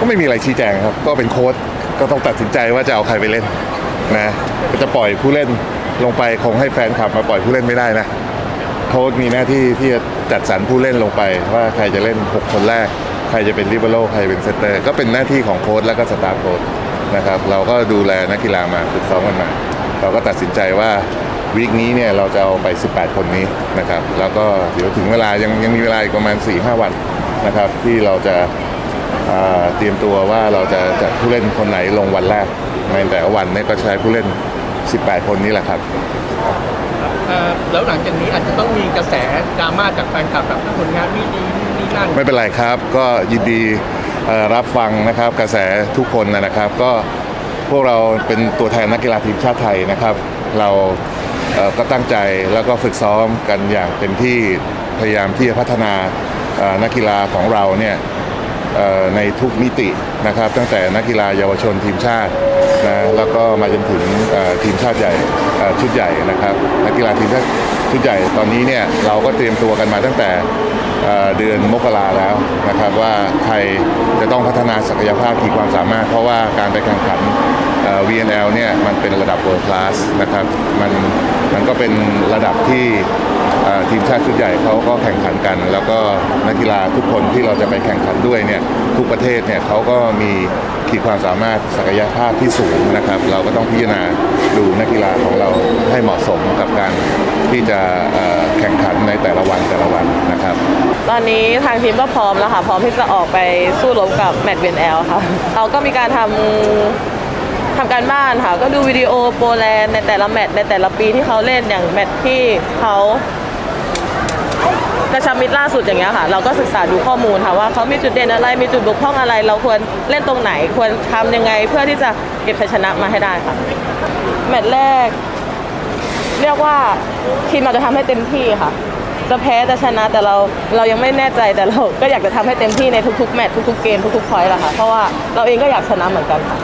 ก็ไม่มีอะไรชี้แจงครับ ก็เป็นโค้ชก็ต้องตัดสินใจว่าจะเอาใครไปเล่นนะก็จะปล่อยผู้เล่นลงไปคงให้แฟนคลับมาปล่อยผู้เล่นไม่ได้นะโค้ชมีหน้าที่ที่จะจัดสรรผู้เล่นลงไป ว่าใครจะเล่น 6 คนแรก ใครจะเป็นลิเบโรใครเป็นเซนเตอร์ก็เป็นหน้าที่ของโค้ชแล้วก็สตาฟโค้ชนะครับเราก็ดูแลนักกีฬามาฝึกซ้อมกันมา เราก็ตัดสินใจว่าวีคนี้เนี่ยเราจะเอาไป 18 คนนี้นะครับ แล้วก็เดี๋ยวถึงเวลายังยังมีเวลาอีกประมาณ 4-5 วันนะครับ ที่เราจะ เตรียมตัวว่าเราจะจัดผู้เล่นคนไหนลงวันแรกในแต่ละวันเนี่ยก็ใช้ผู้เล่น 18 คนนี้แหละครับเอ่อแล้วหลังจากนี้อาจจะต้องมีกระแสดราม่าจากแฟนคลับแบบผลงานไม่ดีนู่นนี่นั่นไม่เป็นไรครับ ก็ยินดีเอ่อรับฟังนะครับกระแสทุกคนนะครับ ก็พวกเราเป็นตัวแทนนักกีฬาทีมชาติไทยนะครับ เราเอ่อก็ตั้งใจแล้วก็ฝึกซ้อมกันอย่างเต็มที่พยายามที่จะพัฒนาเอ่อนักกีฬาของเราเนี่ยเอ่อ ในทุกมิตินะครับ ตั้งแต่นักกีฬาเยาวชนทีมชาตินะแล้วก็มาจนถึงทีมชาติใหญ่ชุดใหญ่นะครับนักกีฬาทีมชาติชุดใหญ่ตอนนี้เนี่ยเราก็เตรียมตัวกันมาตั้งแต่เเดือนมกราแล้วนะครับว่าใครจะต้องพัฒนาศักยภาพขีดความสามารถ เพราะว่าการไปแข่งขัน VNL เนี่ยมันเป็นระดับ world class นะครับมันมันก็เป็นระดับที่ ทีมชาติชุดใหญ่เขาก็แข่งขันกัน แล้วก็นักกีฬาทุกคนที่เราจะไปแข่งขันด้วยเนี่ยทุกประเทศเนี่ยเขาก็มีขีดความสามารถศักยภาพที่สูงนะครับ เราก็ต้องพิจารณาดูนักกีฬาของเราให้เหมาะสมกับการที่จะแข่งขันในแต่ละวันแต่ละวันนะครับ ตอนนี้ทางทีมก็พร้อมแล้วค่ะพร้อมที่จะออกไปสู้รบกับแมตช์เวนแอลค่ะเราก็มีการทำทำการบ้านค่ะ ก็ดูวิดีโอโปรแลนด์ในแต่ละแมตช์ในแต่ละปีที่เขาเล่นอย่างแมตช์ที่เขา กระชับมิตรล่าสุดอย่างเงี้ยค่ะ เราก็ศึกษาดูข้อมูลค่ะว่าเขามีจุดเด่นอะไร มีจุดบกพร่องอะไร เราควรเล่นตรงไหน ควรทำยังไงเพื่อที่จะเก็บชัยชนะมาให้ได้ค่ะ แมตช์แรก เรียกว่าทีมเราจะทำให้เต็มที่ค่ะ จะแพ้จะชนะแต่เราเรายังไม่แน่ใจแต่เราก็อยากจะทำให้เต็มที่ในทุกๆแมตช์ทุกๆเกมทุกๆพอยต์ละค่ะเพราะว่าเราเองก็อยากชนะเหมือนกันค่ะ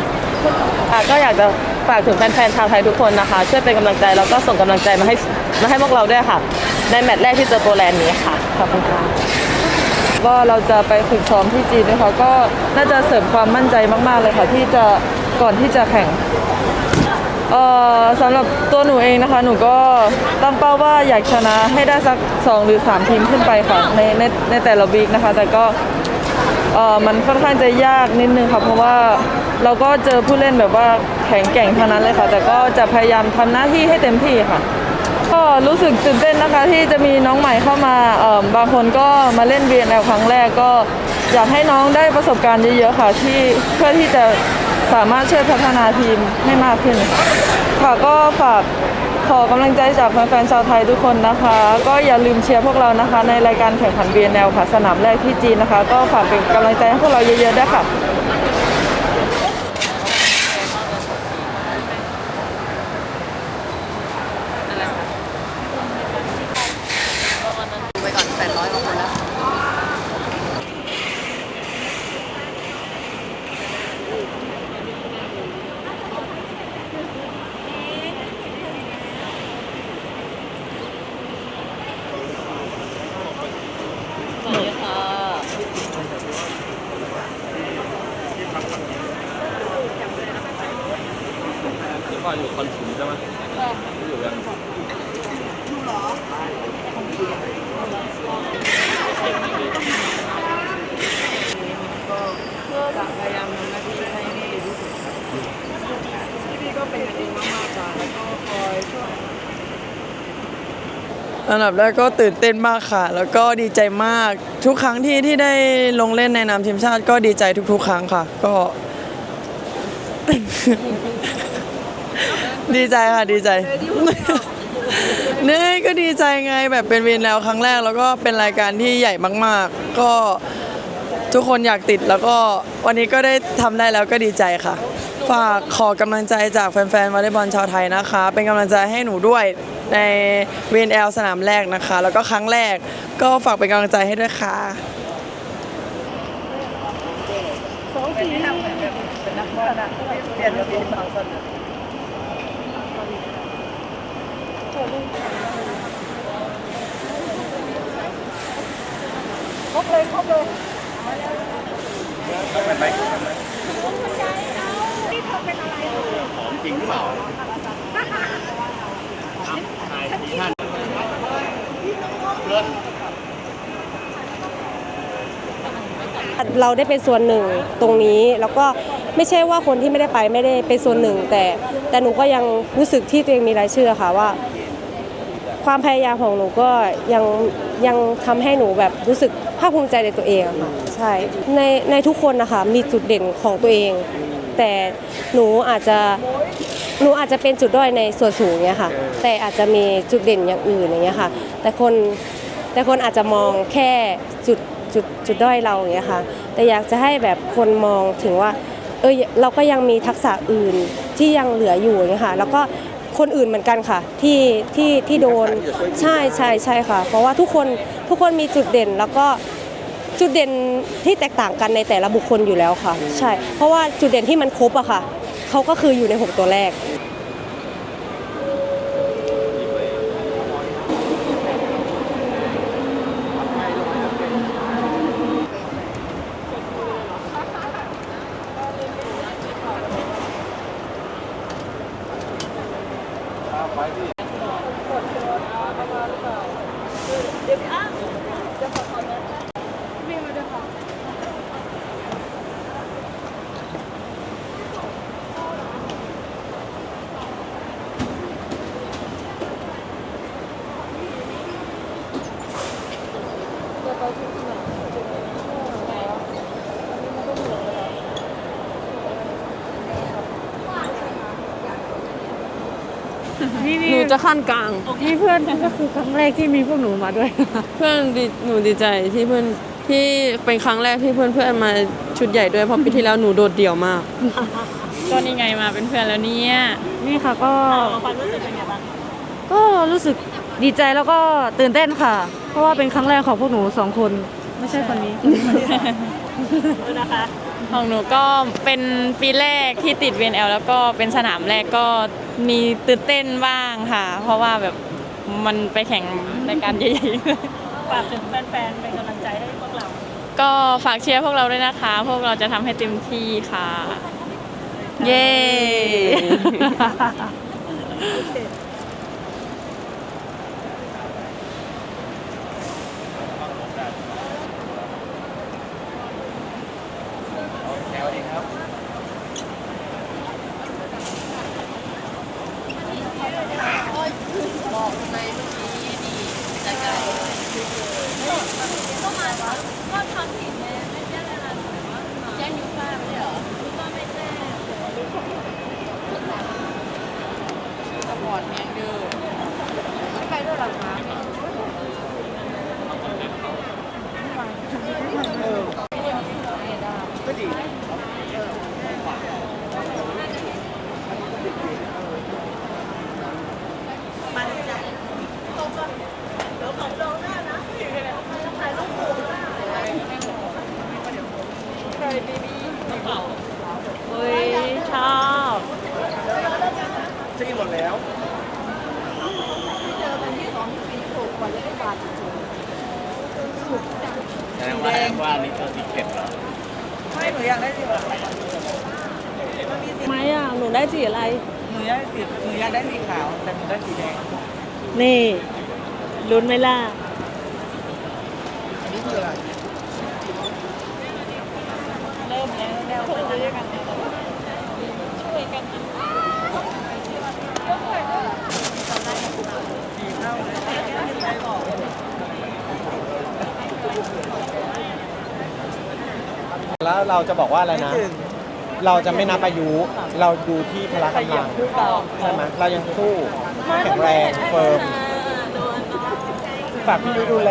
อะก็อยากจะฝากถึงแฟนๆชาวไทยทุกคนนะคะ ช่วยเป็นกำลังใจแล้วก็ส่งกำลังใจมาให้มาให้พวกเราด้วยค่ะ ในแมตช์แรกที่เจอโปแลนด์นี้ค่ะขอบคุณค่ะก็เราจะไปฝึกซ้อมที่จีนนะคะก็น่าจะเสริมความมั่นใจมาก ๆ เลยค่ะ ที่จะก่อนที่จะแข่งเอ่อสำหรับตัวหนูเองนะคะ หนูก็ตั้งเป้าว่าอยากชนะให้ได้สัก 2 หรือ 3 ทีมขึ้นไปค่ะในในในแต่ละวีคนะคะ แต่ก็เอ่อมันค่อนข้างจะยากนิดนึงค่ะ เพราะว่าเราก็เจอผู้เล่นแบบว่าแข็งแกร่งเทั้งนั้นเลยค่ะ แต่ก็จะพยายามทำหน้าที่ให้เต็มที่ค่ะ ก็รู้สึกตื่นเต้นนะคะที่จะมีน้องใหม่เข้ามาบางคนก็มาเล่น VNL ครั้งแรกก็อยากให้น้องได้ประสบการณ์เยอะๆค่ะที่เพื่อที่จะสามารถช่วยพัฒนาทีมให้มากขึ้น ค่ะค่ะก็ฝากขอกำลังใจจากแฟนๆชาวไทยทุกคนนะคะ ก็อย่าลืมเชียร์พวกเรานะคะ ในรายการแข่งขัน VNL ค่ะสนามแรกที่จีนนะคะ ก็ฝากเป็นกำลังใจให้พวกเราเยอะๆด้วยค่ะ ไปก่อน800กว่าคนแล้ว สวัสดีค่ะ ก็อยู่คอนถุนใช่ไหมอยู่กันจะพยายามทำหน้าที่ให้ดีที่สุดพี่ก็เป็นกันเองมากๆค่ะแล้วก็คอยช่วย อันดับแรกก็ตื่นเต้นมากค่ะ แล้วก็ดีใจมากทุกครั้งที่ที่ได้ลงเล่นในนามทีมชาติ ก็ดีใจทุกๆ ครั้งค่ะ ก็ ดีใจค่ะดีใจเนี่ยก็ดีใจไงแบบเป็นวินแล้วครั้งแรกแล้วก็เป็นรายการที่ใหญ่มาก ๆ ก็ทุกคนอยากติดแล้วก็วันนี้ก็ได้ทำได้แล้วก็ดีใจค่ะ ฝากขอกำลังใจจากแฟนๆวอลเลย์บอลชาวไทยนะคะ เป็นกำลังใจให้หนูด้วยใน VNL สนามแรกนะคะ แล้วก็ครั้งแรกก็ฝากเป็นกำลังใจให้ด้วยค่ะค รบเลยครบเลยคเราได้เป็นส่วนหนึ่งตรงนี้แล้วก็ไม่ใช่ว่าคนที่ไม่ได้ไปไม่ได้เป็นส่วนหนึ่ง แต่แต่หนูก็ยังรู้สึกที่ตัวเองมีรายชื่อค่ะว่า ความพยายามของหนูก็ยังยังทำให้หนูแบบรู้สึก ภาคภูมิใจในตัวเองอะค่ะใช่ในในทุกคนนะคะมีจุดเด่นของตัวเอง แต่หนูอาจจะหนูอาจจะเป็นจุดด้อยในส่วนสูงเนี้ยค่ะ แต่อาจจะมีจุดเด่นอย่างอื่นอย่างเงี้ยค่ะ แต่คนแต่คนอาจจะมองแค่จุดจุดจุดด้อยเราอย่างเงี้ยค่ะ แต่อยากจะให้แบบคนมองถึงว่าเออเราก็ยังมีทักษะอื่นที่ยังเหลืออยู่อย่างเงี้ยค่ะ แล้วก็ คนอื่นเหมือนกันค่ะ ที่ที่ที่โดนใช่ใช่ใช่ค่ะ เพราะว่าทุกคนทุกคนมีจุดเด่นแล้วก็จุดเด่นที่แตกต่างกันในแต่ละบุคคลอยู่แล้วค่ะ ใช่ เพราะว่าจุดเด่นที่มันครบอะค่ะเขาก็คืออยู่ใน 6 ตัวแรก Yeah. หนูจะขั้นกลาง นี่เพื่อนก็คือครั้งแรกที่มีพวกหนูมาด้วย เพื่อนดีหนูดีใจที่เพื่อนที่เป็นครั้งแรกที่เพื่อนเพื่อนๆมาชุดใหญ่ด้วยเพราะปีที่แล้วหนูโดดเดี่ยวมาก ก็นี่ไงมาเป็นเพื่อนแล้วเนี่ย นี่ค่ะก็ความรู้สึกเป็นไงบ้างก็รู้สึกดีใจแล้วก็ตื่นเต้นค่ะ เพราะว่าเป็นครั้งแรกของพวกหนูสองคน ไม่ใช่คนนี้นะคะ ของหนูก็เป็นปีแรกที่ติด VNL แล้วก็เป็นสนามแรกก็มีตื่นเต้นบ้างค่ะ เพราะว่าแบบมันไปแข่งรายการใหญ่ๆฝากถึงแฟนๆเป็นกำลังใจให้พวกเรา ก็ฝากเชียร์พวกเราด้วยนะคะ พวกเราจะทำให้เต็มที่ค่ะ เย้ เฮ้ย ชอบ แสดงว่าว่านี่ก็สีเข็ดเหรอไม่อะหนูได้สีอะไร หนูอยากได้สีหนูอยากได้สีขาว แต่หนูได้สีแดง นี่ลุ้นไหมล่ะแล้ว เราจะบอกว่าอะไรนะ เราจะไม่นับอายุ เราดูที่พละกำลังใช่ไหมเรายังสู้แข็งแรงเฟิร์มฝากพี่ยุ้ยดูแล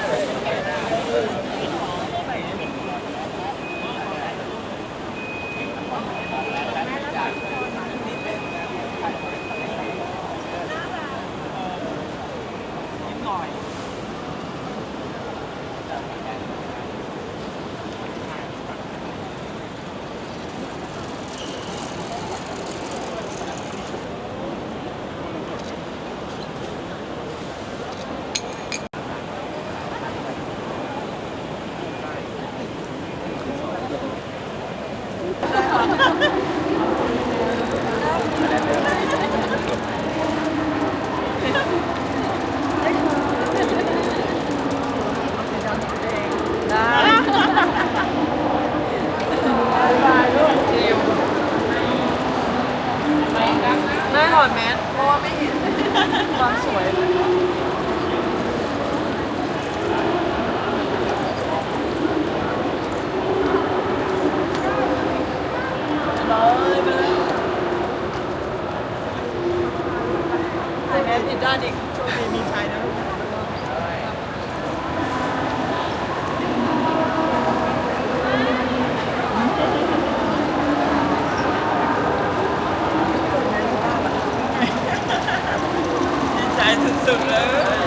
何? าเด็กมีมีชายนะดีใจสุดๆเลย